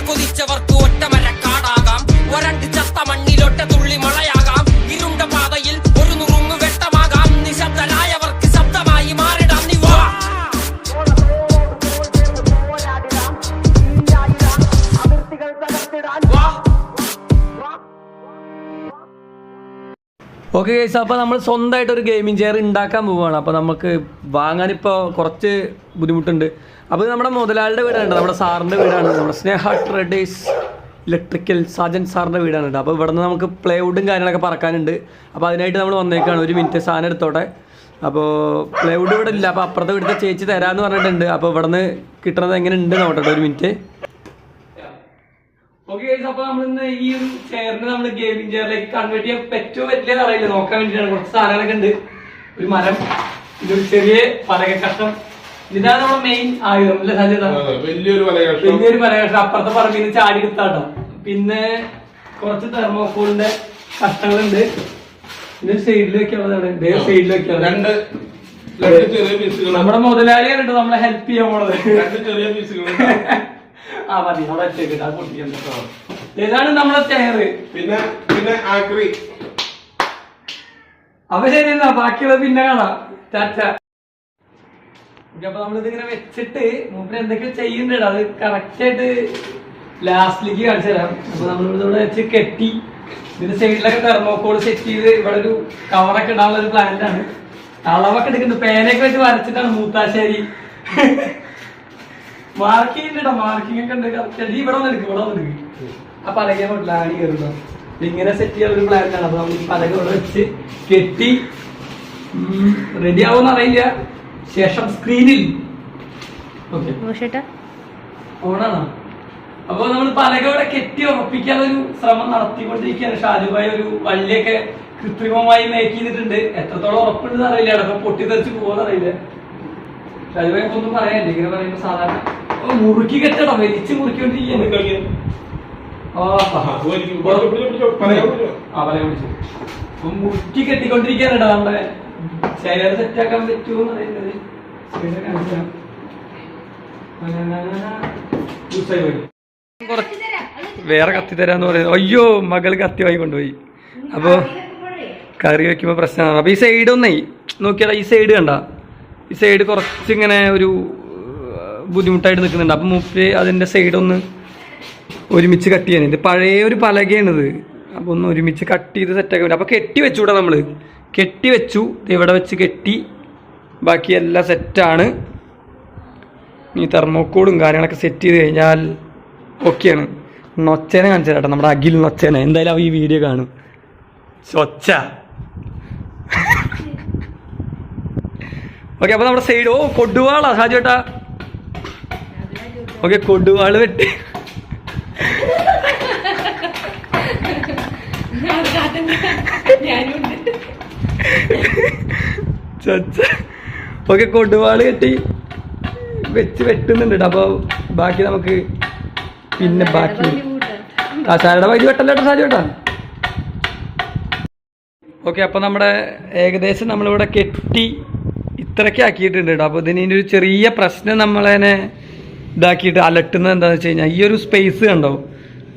കൊതിച്ചവർക്ക് ഒറ്റമര കാടാകാം ഒരണ്ട് ചത്ത മണ്ണിലൊറ്റ തുള്ളി മഴയാകാം okay guys അപ്പോൾ നമ്മൾ സ്വന്തമായിട്ട് ഒരു ഗെയിമിംഗ് ചെയർ ഉണ്ടാക്കാൻ പോവുകയാണ് അപ്പോൾ നമുക്ക് വാങ്ങാൻ ഇപ്പോൾ കുറച്ച് ബുദ്ധിമുട്ടുണ്ട്. അപ്പോൾ നമ്മുടെ മുതലാളിയുടെ വീടാണ് നമ്മുടെ സാറിന്റെ വീടാണ്. നമ്മുടെ സ്നേഹ ട്രഡേഴ്സ് ഇലക്ട്രിക്കൽ സാജൻ സാറിന്റെ വീടാണ് അപ്പോൾ ഇവിടെ നിന്ന് നമുക്ക് പ്ലേവുഡും കാര്യങ്ങളൊക്കെ പറക്കാനുണ്ട്. അപ്പോൾ അതിനായിട്ട് നമ്മൾ വന്നേക്കാണ്. ഒരു മിനിറ്റ് സാധനം എടുത്തോട്ടെ. അപ്പോൾ പ്ലേവുഡ് ഇവിടെ ഇല്ല. അപ്പോൾ അപ്പുറത്തെ വീട്ടിലെ ചേച്ചി തരാമെന്ന് പറഞ്ഞിട്ടുണ്ട്. അപ്പോൾ ഇവിടെ നിന്ന് കിട്ടുന്നത് എങ്ങനെ ഉണ്ട് നോക്കട്ടെ. ഒരു മിനിറ്റ് ഓക്കെ അപ്പൊ നമ്മൾ ഇന്ന് ഈ ഒരു ചെയറിന് നമ്മൾ ഗെയിമിംഗ് ചെയറിലേക്ക് കൺവേർട്ട് ചെയ്യാൻ പറ്റുമോ പറ്റില്ലെന്ന് അറിയില്ല. നോക്കാൻ വേണ്ടിയിട്ടാണ് കുറച്ച് സാധനങ്ങളൊക്കെ ഉണ്ട്. ഒരു മരം ഇതൊരു ചെറിയ പലക കഷ്ണം ഇതാണ് നമ്മുടെ മെയിൻ ആയുധം അല്ലെ സാധ്യത വലിയൊരു വലിയൊരു പലക കഷ്ണം അപ്പുറത്തെ പറമ്പിൽ നിന്ന് ചാടി എടുത്താട്ടോ പിന്നെ കുറച്ച് തെർമോക്കോളിന്റെ കഷ്ണങ്ങളുണ്ട്. വെക്കാനുള്ളത് സൈഡിൽ വെക്കാനുള്ളത്. രണ്ട് നമ്മുടെ മുതലാളിയാണ് കേട്ടോ നമ്മളെ ഹെൽപ്പ് ചെയ്യാൻ പോണത്. രണ്ട് ചെറിയ പീസുകൾ ആ മതി. അവിടെ അത് പൊട്ടിക്കാൻ ഇതാണ് നമ്മളെ ചെയർ പിന്നെ പിന്നെ ആക്രി. അപ്പൊ ശരി എന്നാ ബാക്കിയുള്ളത് പിന്നെ കാണാം. ഓക്കേ, അപ്പൊ നമ്മളിതിങ്ങനെ വെച്ചിട്ട് മൂപ്പര് എന്തൊക്കെ ചെയ്യുന്നുണ്ട് അത് കറക്റ്റ് ആയിട്ട് ലാസ്റ്റിലേക്ക് കാണിച്ചു തരാം. അപ്പൊ നമ്മളിവിടെ വെച്ച് കെട്ടി. ഇതിന്റെ സൈഡിലൊക്കെ തെർമോക്കോൾ സെറ്റ് ചെയ്ത് ഇവിടെ ഒരു കവറൊക്കെ ഇടാനുള്ള ഒരു പ്ലാന്റ് ആണ്. അളവൊക്കെ എടുക്കുന്നത് പേനയൊക്കെ വെച്ച് വരച്ചിട്ടാണ് മൂത്താശ്ശേരി മാർക്കിംഗ് ഉണ്ട് മാർക്കിംഗ് ഒക്കെ ഉണ്ട്. correct ആയിട്ട്. ഈ ഇവിടെ ഒന്ന് എടുക്കും ഇവിടെ ഒന്ന് എടുക്കും ആ ഇങ്ങനെ സെറ്റ് ചെയ്യാൻ ഒരു പ്ലാൻ ആണ്. അപ്പൊ നമ്മൾ ഈ പലക ഇവിടെ വെച്ച് കെട്ടി റെഡി ആവുമെന്ന് അറിയില്ല. ശേഷം സ്ക്രീനിൽ ഓക്കെ ഓണാണോ അപ്പൊ നമ്മൾ പലക ഇവിടെ കെട്ടി ഉറപ്പിക്കാൻ ഒരു ശ്രമം നടത്തിക്കൊണ്ടിരിക്കുകയാണ്. ഷാജുബായി ഒരു വള്ളിയൊക്കെ കൃത്രിമമായി മേക്ക് ചെയ്തിട്ടുണ്ട്. എത്രത്തോളം ഉറപ്പുണ്ടെന്ന് അറിയില്ല. അടക്കം പൊട്ടിത്തെറിച്ച് പോകുമെന്ന് അറിയില്ല. ഷാജുബായി ഒന്നും പറയാനില്ല. ഇങ്ങനെ പറയുമ്പോ സാധാരണ മുറുക്കി കെട്ടട വലിച്ച് മുറുക്കിക്കൊണ്ടിരിക്കുകയാണ് മുറുക്കി. കെട്ടിക്കൊണ്ടിരിക്കാനടാ കേട്ടോ നമ്മുടെ ശരീരം സെറ്റാക്കാൻ പറ്റുമോ പറയുന്നത്. വേറെ കത്തി തരാന്ന് പറയുന്നത്. അയ്യോ മകൾ കത്തി വായി കൊണ്ടുപോയി. അപ്പോ കറി വെക്കുമ്പോ പ്രശ്നമാണ്. അപ്പൊ ഈ സൈഡ് ഒന്നേ നോക്കിയാൽ ഈ സൈഡ് കണ്ട. ഈ സൈഡ് കുറച്ചിങ്ങനെ ഒരു ബുദ്ധിമുട്ടായിട്ട് നിൽക്കുന്നുണ്ട്. അപ്പം മൂപ്പര് അതിന്റെ സൈഡൊന്ന് ഒരുമിച്ച് കട്ട് ചെയ്യാൻ. ഇത് പഴയ ഒരു പലകയാണിത്. അപ്പോൾ ഒന്ന് ഒരുമിച്ച് കട്ട് ചെയ്ത് സെറ്റാക്കാൻ പറ്റും. അപ്പോൾ കെട്ടി വെച്ചുകൂടാ നമ്മൾ കെട്ടി വെച്ചു. ഇവിടെ വെച്ച് കെട്ടി. ബാക്കി എല്ലാം സെറ്റാണ് ഈ തെർമോക്കോളും കാര്യങ്ങളൊക്കെ സെറ്റ് ചെയ്ത് കഴിഞ്ഞാൽ ഓക്കെയാണ് നൊച്ചേനെ കാണിച്ചു കേട്ടോ നമ്മുടെ അഖിൽ നൊച്ചേനെ. എന്തായാലും അവ ഈ വീഡിയോ കാണും. സ്വച്ച ഓക്കെ അപ്പോൾ നമ്മുടെ സൈഡ് ഓ കൊടുവാളാ ഷാജു ചേട്ടാ ഓക്കെ കൊടുവാൾ വെട്ടി. ഓക്കെ കൊടുവാൾ കെട്ടി വെച്ച് വെട്ടുന്നുണ്ട് അപ്പോൾ അപ്പൊ ബാക്കി നമുക്ക് പിന്നെ ബാക്കി. ആ സാരിയുടെ വൈദ്യുതി വെട്ടല്ലോ കേട്ടോ സാരി കേട്ടോ ഓക്കെ അപ്പൊ നമ്മുടെ ഏകദേശം നമ്മളിവിടെ കെട്ടി ഇത്രയ്ക്ക് ആക്കിയിട്ടുണ്ട് കേട്ടോ അപ്പൊ ഇതിന് ഒരു ചെറിയ പ്രശ്നം നമ്മളതിനെ ഇതാക്കിയിട്ട് അലട്ടുന്നത് എന്താണെന്ന് വെച്ച് കഴിഞ്ഞാൽ ഈ ഒരു സ്പേസ് കണ്ടോ?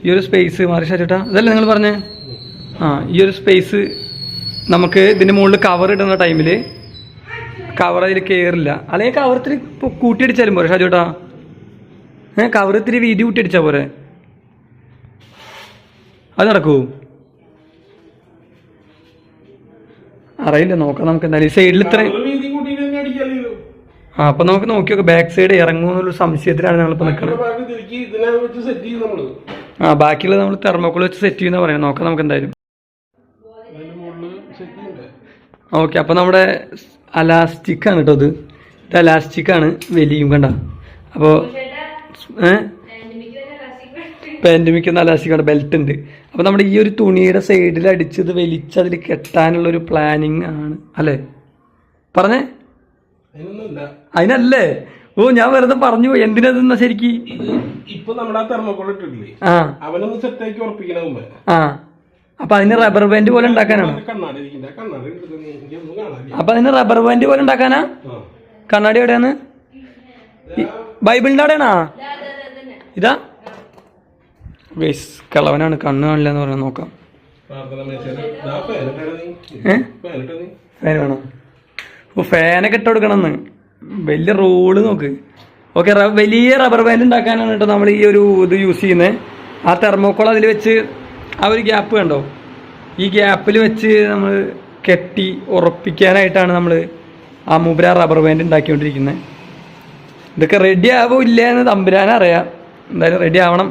ഈ ഒരു സ്പേസ് മാറി ചേട്ടാ അതല്ലേ നിങ്ങൾ പറഞ്ഞേ? ആ ഈ ഒരു സ്പേസ് നമുക്ക് ഇതിന്റെ മുകളിൽ കവർ ഇടുന്ന ടൈമിൽ കവർ അതിൽ കയറില്ല അല്ലെങ്കിൽ കവർ ഇത്തിരി കൂട്ടിയടിച്ചാലും പോരെ ഷാജോട്ടാ ഏ കവർ ഇത്തിരി വീതി കൂട്ടിയടിച്ചാൽ പോരെ? അത് നടക്കൂ. അറിയില്ല നോക്കാം നമുക്ക് എന്തായാലും. ഈ സൈഡിൽ ഇത്ര ഒരു വീതി കൂട്ടിയിട്ട് തന്നെ അടിക്കാലോ ആ അപ്പൊ നമുക്ക് നോക്കി ബാക്ക് സൈഡ് ഇറങ്ങുമെന്നുള്ള സംശയത്തിലാണ് ഞങ്ങളിപ്പോ നിൽക്കുന്നത് ആ ബാക്കിയുള്ളത് നമ്മൾ തെർമോക്കോൾ വെച്ച് സെറ്റ് ചെയ്യുന്ന പറയാം നോക്കാം നമുക്ക് എന്തായാലും ഓക്കെ അപ്പൊ നമ്മുടെ അലാസ്റ്റിക് ആണ് കേട്ടോ ഇത്. ഇത് അലാസ്റ്റിക് ആണ് വലിയും കണ്ട. അപ്പോൾ ഏഹ് എന്ന അലാസ്റ്റിക് ആണ്. ബെൽറ്റ് ഉണ്ട്. അപ്പോൾ നമ്മുടെ ഈ ഒരു തുണിയുടെ സൈഡിൽ അടിച്ചത് വലിച്ചതിൽ വലിച്ച് കെട്ടാനുള്ള ഒരു പ്ലാനിങ് ആണ്. അല്ലേ? പറഞ്ഞേ? അതിനല്ലേ? ഓ ഞാൻ വെറുതെ പറഞ്ഞു എന്തിനാ ശരിക്ക്? ഇപ്പൊ നമ്മുടെ ആ തെർമോക്കോൾ ഇട്ടിട്ടില്ലേ? അവനൊന്ന് സെറ്റാക്കി ഉറപ്പിക്കണ ആ. അപ്പൊ അതിന് റബ്ബർ ബാൻഡ് പോലെ ഉണ്ടാക്കാനാണ്? അപ്പൊ അതിന് റബ്ബർ ബാൻഡ് പോലെ ഉണ്ടാക്കാനാ. കണ്ണാടി എവിടെയാണ്? ബൈബിളിന്റെ അവിടെയാണാ? ഇതാ. ഗൈസ് കളവനാണ് കണ്ണ് കാണില്ല എന്ന് പറയാൻ നോക്കാം ഏ? നീ. ഫാൻ വേണോ? ഓ ഫാനൊക്കെ ഇട്ട് കൊടുക്കണമെന്ന് വലിയ റോൾ നോക്ക്. ഓക്കെ വലിയ റബ്ബർ ബാൻഡ് ഉണ്ടാക്കാനാണ് കേട്ടോ നമ്മൾ ഈ ഒരു ഇത് യൂസ് ചെയ്യുന്നത് ആ തെർമോക്കോൾ അതിൽ വെച്ച് ആ ഒരു ഗ്യാപ്പ് കണ്ടോ? ഈ ഗ്യാപ്പിൽ വെച്ച് നമ്മൾ കെട്ടി ഉറപ്പിക്കാനായിട്ടാണ് നമ്മൾ ആ മൂപ്പര റബ്ബർ ബാൻഡ് ഉണ്ടാക്കിക്കൊണ്ടിരിക്കുന്നത് ഇതൊക്കെ റെഡി ആവോ ഇല്ല എന്ന് തമ്പുരാനറിയാം എന്തായാലും റെഡി ആവണം.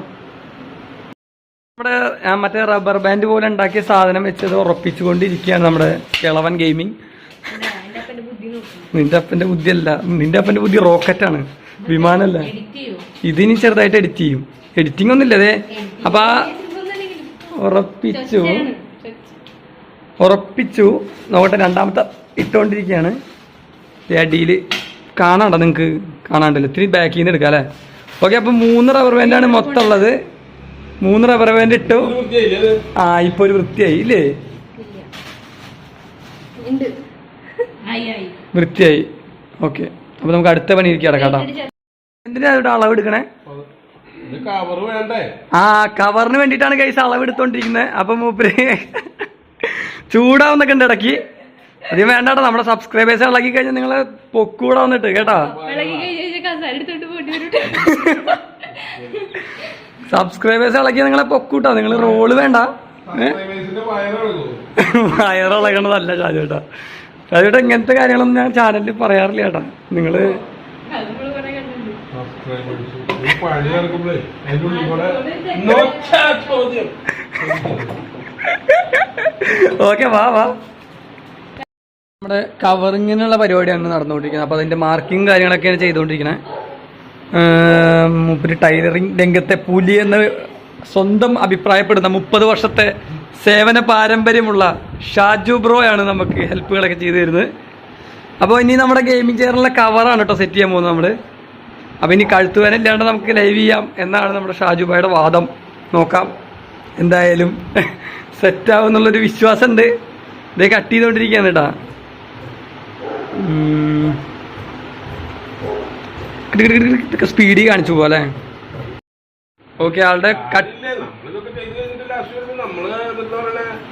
നമ്മുടെ മറ്റേ റബ്ബർ ബാൻഡ് പോലെ ഉണ്ടാക്കിയ സാധനം വെച്ചത് ഉറപ്പിച്ചുകൊണ്ടിരിക്കുകയാണ് നമ്മുടെ കിളവൻ ഗെയിമിങ് നിന്റെ അപ്പന്റെ ബുദ്ധി അല്ല നിന്റെ അപ്പന്റെ ബുദ്ധി റോക്കറ്റ് റോക്കറ്റാണ്. വിമാനല്ല ഇതിനി ചെറുതായിട്ട് എഡിറ്റ് ചെയ്യും. എഡിറ്റിംഗ് ഒന്നുമില്ല അതെ അപ്പൊ ആ ഉറപ്പിച്ചു. ഉറപ്പിച്ചു. നോക്കട്ടെ രണ്ടാമത്തെ ഇട്ടുകൊണ്ടിരിക്കുകയാണ് അടിയിൽ കാണാണ്ടോ നിങ്ങൾക്ക് കാണാണ്ടല്ലോ ഇത്തിരി ബാക്കിൽ നിന്ന് എടുക്കാം അല്ലേ? ഓക്കെ അപ്പം മൂന്ന് റബ്ബർ ബാൻഡാണ് മൊത്തം ഉള്ളത് മൂന്ന് റബ്ബർ ബാൻഡ് ഇട്ടു? ആ ഇപ്പൊ ഒരു വൃത്തിയായി ഇല്ലേ? വൃത്തിയായി. ഓക്കെ അപ്പൊ നമുക്ക് അടുത്ത പണി ഇരിക്കാം കേട്ടോ. എന്തിനാ ഇവിടെ അളവ് എടുക്കണേ? ഇത് കവർ വേണ്ടേ? ആ കവറിന് വേണ്ടിട്ടാണ് കൈസ് അളവ് എടുത്തോണ്ടിരിക്കുന്നത് അപ്പൊ മൂപ്പര് ചൂടാവുന്നൊക്കെ ഉണ്ട് ഇടയ്ക്ക്. അധികം വേണ്ടാട്ടോ നമ്മുടെ സബ്സ്ക്രൈബേഴ്സ് ഇളകി കഴിഞ്ഞാൽ നിങ്ങൾ പൊക്കൂടെ വന്നിട്ട് കേട്ടോ. സബ്സ്ക്രൈബേഴ്സ് ഇളക്കി നിങ്ങളെ പൊക്കൂട്ടോ. നിങ്ങൾ റോൾ വേണ്ട. വയറിളകണതല്ല ഷാജുട്ടാ ഷാജുട്ടാ ഇങ്ങനത്തെ കാര്യങ്ങളൊന്നും ഞാൻ ചാനലിൽ പറയാറില്ല ചേട്ടാ നിങ്ങൾ ഓക്കെ വാ വാ. നമ്മുടെ കവറിങ്ങിനുള്ള പരിപാടിയാണ് നടന്നുകൊണ്ടിരിക്കുന്നത്. അപ്പോൾ അതിന്റെ മാർക്കിങ് കാര്യങ്ങളൊക്കെയാണ് ചെയ്തുകൊണ്ടിരിക്കുന്നത് മൂപ്പര് ടൈലറിങ് രംഗത്തെ പുലി എന്ന് സ്വന്തം അഭിപ്രായപ്പെടുന്ന മുപ്പത് വർഷത്തെ സേവന പാരമ്പര്യമുള്ള ഷാജു ബ്രോ ആണ് നമുക്ക് ഹെൽപ്പുകളൊക്കെ ചെയ്തു തരുന്നത്. അപ്പോൾ ഇനി നമ്മുടെ ഗെയിമിംഗ് ചെയറിലെ കവറാണ് കേട്ടോ സെറ്റ് ചെയ്യാൻ പോകുന്നത് നമ്മൾ അപ്പോൾ ഇനി കഴുത്തുവേന ഇല്ലാണ്ട് നമുക്ക് ലൈവ് ചെയ്യാം എന്നാണ് നമ്മുടെ ഷാജു ഷാജുബായുടെ വാദം. നോക്കാം. എന്തായാലും സെറ്റ് വിശ്വാസം വിശ്വാസമുണ്ട്. ഇതേ കട്ട് ചെയ്തുകൊണ്ടിരിക്കുകയാണ് കേട്ടാ സ്പീഡിൽ കാണിച്ചു പോലെ. ഓക്കെ ആളുടെ കട്ട്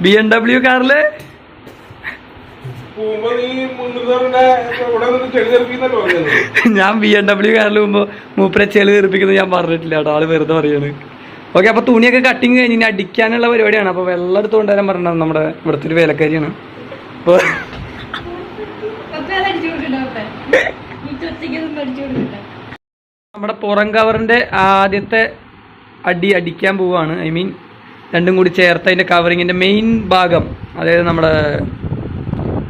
ബി എം ഡബ്ല്യു കാറിൽ? ഞാൻ ബി എം ഡബ്ല്യു കാറിൽ പോകുമ്പോ മൂപ്പരെ ചെളി തെറിപ്പിക്കുന്നത് ഞാൻ പറഞ്ഞിട്ടില്ല കേട്ടോ ആൾ വെറുതെ പറയാണ്. ഓക്കെ അപ്പൊ തുണിയൊക്കെ കട്ടിങ് കഴിഞ്ഞ് ഇനി അടിക്കാനുള്ള പരിപാടിയാണ്. അപ്പൊ വെള്ളം എടുത്ത് കൊണ്ടുവരാൻ പറഞ്ഞത് നമ്മുടെ ഇവിടുത്തെ ഒരു വേലക്കാരിയാണ്. അപ്പൊ നമ്മുടെ പുറം കവറിന്റെ ആദ്യത്തെ അടി അടിക്കാൻ പോവാണ്. ഐ മീൻ രണ്ടും കൂടി ചേർത്ത് അതിന്റെ കവറിങ്ങിന്റെ മെയിൻ ഭാഗം അതായത് നമ്മുടെ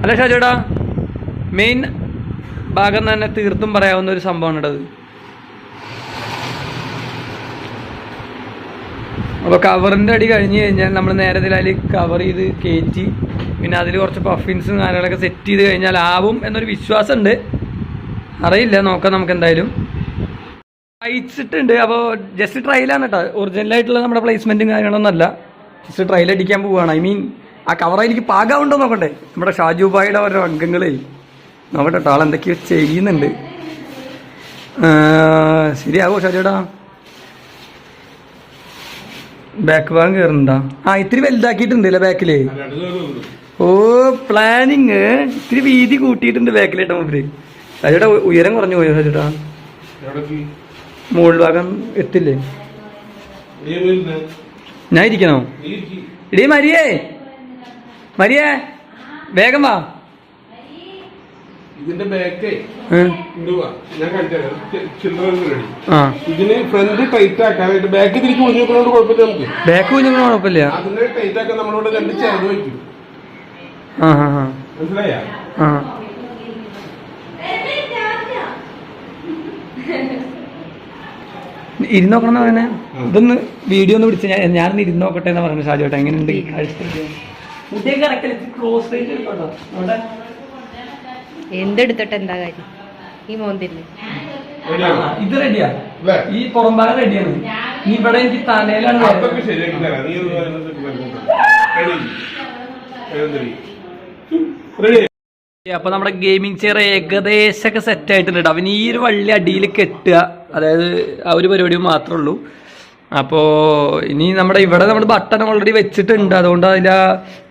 അല്ല ഷാജോടാ മെയിൻ ഭാഗം തന്നെ തീർത്തും പറയാവുന്ന ഒരു സംഭവമാണ് അത് അപ്പോൾ കവറിന്റെ അടി കഴിഞ്ഞ് കഴിഞ്ഞാൽ നമ്മൾ നേരെ അതിൽ കവർ ചെയ്ത് കയറ്റി പിന്നെ അതിൽ കുറച്ച് പഫിൻസും കാര്യങ്ങളൊക്കെ സെറ്റ് ചെയ്ത് കഴിഞ്ഞാൽ ആവും എന്നൊരു വിശ്വാസമുണ്ട്. അറിയില്ല നോക്കാം നമുക്ക് എന്തായാലും. ഇട്ടുണ്ട് അപ്പോൾ ജസ്റ്റ് ട്രയലാണ് കേട്ടോ ഒറിജിനലായിട്ടുള്ള നമ്മുടെ പ്ലേസ്മെന്റും കാര്യങ്ങളൊന്നും അല്ല. ജസ്റ്റ് ട്രയൽ അടിക്കാൻ പോവുകയാണ് ഐ മീൻ ആ കവറായിരിക്കും പാകാവുണ്ടോ നോക്കണ്ടേ? നമ്മുടെ ഷാജുബായിയുടെ ഓരോ അംഗങ്ങളെ. നോക്കട്ടെ കേട്ടോ ആളെന്തൊക്കെയോ ചെയ്യുന്നുണ്ട്. ശരിയാകോ ഷാജുടാ? ബാക്ക് ഭാഗം കയറുന്നുണ്ടോ ആ ഇത്തിരി വലുതാക്കിയിട്ടുണ്ട് അല്ലേ കേറുന്നുണ്ട്. ഓ പ്ലാനിങ് ഇത്തിരി വീതി കൂട്ടിയിട്ടുണ്ട് ബാക്കിലേട്ടാ മൂപ്പര് ഷാജുടാ ഉയരം കുറഞ്ഞു പോയോ ഷാജുടാ? മുകൾ ഭാഗം എത്തില്ലേ? ഞാൻ ഇരിക്കണോ ഇടി ഇരിക്ക്. ഇടീ മരിയേ. മരിയേ വേഗം വാ. ഇതിന്റെ ബാക്ക് ഇതിന് ഫ്രണ്ട് ടൈറ്റ് ആക്കാനായിട്ട് ബാക്ക് തിരിച്ച് ഒഴിഞ്ഞു നോക്കുന്നതുകൊണ്ട് കുഴപ്പമില്ല നമുക്ക്. ബാക്ക് കുഴപ്പമില്ല. അതിന്റെ ടൈറ്റ് ആക്കാൻ നമ്മളോട് രണ്ട് ചേർന്ന് വയ്ക്കും. ആ ആ ആ. മനസ്സിലായ? ആ എന്ന് പറഞ്ഞാൽ ഇതൊന്ന് വീഡിയോ ഒന്ന് പിടിച്ച് ഞാൻ ഞാനൊന്ന് ഇരുന്നോക്കട്ടെ എന്ന് പറഞ്ഞു ഷാജോട്ടെ എങ്ങനെയുണ്ട്? എന്തെടുത്തിട്ട് എന്താ കാര്യം? ഈ മോന്തില്ലേ ഇത് റെഡിയാ? ഈ പുറംഭാഗം റെഡിയാണ്. നീ ഇവിടെ എനിക്ക് തലയിലാണ്. Ready? അപ്പൊ നമ്മുടെ ഗെയിമിംഗ് ചെയർ ഏകദേശമൊക്കെ സെറ്റ് ആയിട്ടുണ്ട് അവൻ അവന് ഈ ഒരു വള്ളി അടിയിൽ കെട്ടുക. അതായത് ആ ഒരു പരിപാടി മാത്രമേ ഉള്ളൂ അപ്പോൾ ഇനി നമ്മുടെ ഇവിടെ നമ്മൾ ബട്ടൺ ഓൾറെഡി വെച്ചിട്ടുണ്ട്. അതുകൊണ്ട് അതിന്റെ ആ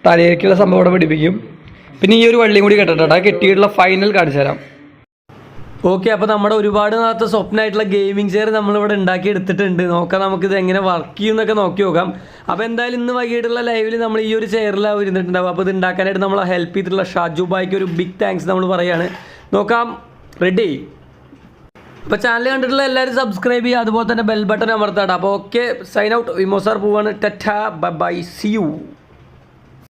തലയിലേക്കുള്ള സംഭവം ഇവിടെ പിടിപ്പിക്കും. പിന്നെ ഈ ഒരു വള്ളിയും കൂടി കെട്ടിട്ടാ കെട്ടിയിട്ടുള്ള ഫൈനൽ കാണിച്ചു തരാം. ഓക്കെ അപ്പോൾ നമ്മുടെ ഒരുപാട് നാളത്തെ സ്വപ്നമായിട്ടുള്ള ഗെയിമിംഗ് ചെയർ നമ്മളിവിടെ ഉണ്ടാക്കി എടുത്തിട്ടുണ്ട് നോക്കാം നമുക്കിത് എങ്ങനെ വർക്ക് ചെയ്യുന്നൊക്കെ നോക്കി നോക്കാം. അപ്പോൾ എന്തായാലും ഇന്ന് വൈകിട്ടുള്ള ലൈവിൽ നമ്മൾ ഈ ഒരു ചെയറിലാണ് ഇരുന്നിട്ടുണ്ടാവും അപ്പോൾ ഇത് ഉണ്ടാക്കാനായിട്ട് നമ്മളെ ഹെൽപ്പ് ചെയ്തിട്ടുള്ള ഷാജു ബായ്ക്ക് ഒരു ബിഗ് താങ്ക്സ് നമ്മൾ പറയുകയാണ് നോക്കാം. റെഡി അപ്പോൾ ചാനൽ കണ്ടിട്ടുള്ള എല്ലാവരും സബ്സ്ക്രൈബ് ചെയ്യുക. അതുപോലെ തന്നെ ബെൽ ബട്ടൺ അമർത്താട്ടോ. അപ്പോൾ ഓക്കെ സൈൻ ഔട്ട് വിമോസാർ പോവാണ്. ടെറ്റ ബൈ സി യു